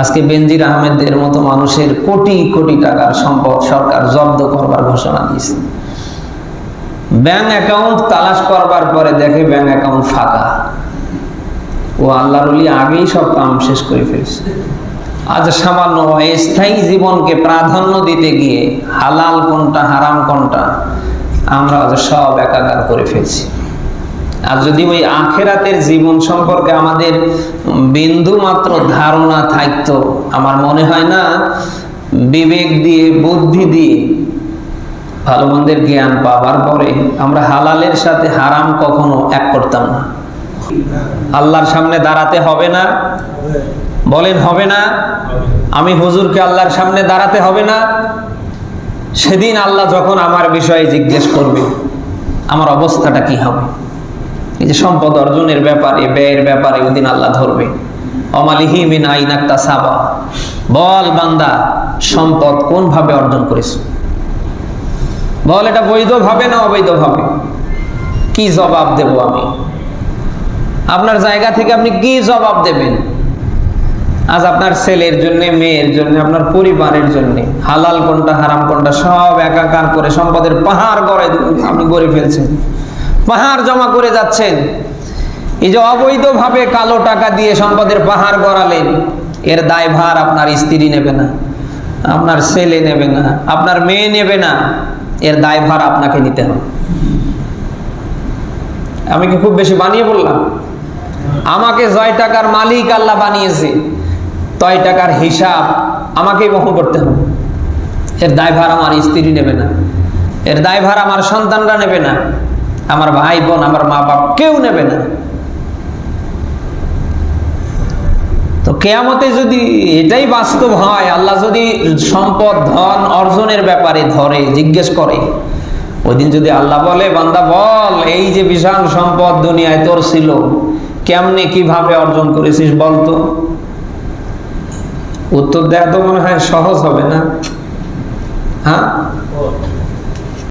আজকে বেনজির আহমেদের মতো মানুষের কোটি কোটি টাকার সম্পদ সরকার জব্দ করবার ঘোষণা দিয়েছে। ব্যাংক অ্যাকাউন্ট তালাশ করবার পরে দেখে ব্যাংক অ্যাকাউন্ট ফাঁকা। ও আল্লাহর আগেই সব কাম শেষ করে ফেলছে। আজ সামান্য স্থায়ী জীবনকে প্রাধান্য দিতে গিয়ে হালাল কোনটা, হারাম কোনটা, আমরা আজ সব একাকার করে ফেলছি। আর যদি ওই আখেরাতের জীবন সম্পর্কে আমাদের বিন্দু মাত্র ধারণা থাকতো, আমার মনে হয় না, বিবেক দিয়ে, বুদ্ধি দিয়ে ভালো মন্দের জ্ঞান পাবার পরে আমরা হালালের সাথে হারাম কখনো এক করতাম না। আল্লাহর সামনে দাঁড়াতে হবে না। বলেন, হবে না? আমি হুজুরকে আল্লাহর সামনে দাঁড়াতে হবে না? সেদিন আল্লাহ যখন আমার বিষয়ে জিজ্ঞেস করবে, আমার অবস্থাটা কি হবে? এই যে সম্পদ অর্জনের ব্যাপারে, ব্যয়ের ব্যাপারে ওদিন আল্লাহ ধরবে। সাবা বল বান্দা, সম্পদ কোন ভাবে অর্জন করেছ? বল এটা বৈধভাবে না অবৈধভাবে? কি জবাব দেব আমি? আপনার জায়গা থেকে আপনি কি জবাব দেবেন? আজ আপনার ছেলের জন্য, মেয়ের জন্য, আপনার পরিবারের জন্য, হালাল কোনটা, হারাম কোনটা, সব একাকার করে সম্পদের পাহাড় গড়ে আপনি গড়ে ফেলছেন। পাহাড় জমা করে যাচ্ছেন। এই যে অবৈধভাবে কালো টাকা দিয়ে সম্পদের পাহাড় গড়ালেন, এর দায়ভার আপনার স্ত্রী নেবে না, আপনার ছেলে নেবে না, আপনার মেয়ে নেবে না, এর দায়ভার আপনাকে নিতে হবে। আমি কি খুব বেশি বানিয়ে বললাম? আমাকে জয় টাকার মালিক আল্লাহ বানিয়েছে, তয় টাকার হিসাব আমাকেই বহন করতে হবে। এর দায়ভার আমার স্ত্রী নেবে না, এর দায়ভার আমার সন্তানরা নেবে না আমার ভাই বোন, আমার মা বাপ কেউ নেবে না। তো কেয়ামতে যদি এটাই বাস্তব হয়, আল্লাহ যদি সম্পদ, ধন, অর্জনের ব্যাপারে ধরে, জিজ্ঞেস করে ওই দিন যদি আল্লাহ বলে, বান্দা বল, এই যে বিশাল সম্পদ দুনিয়ায় তোর ছিল, কেমনে কীভাবে অর্জন করেছিস বলতো উত্তর দেওয়া তো মনে হয় সহজ হবে না। হ্যাঁ?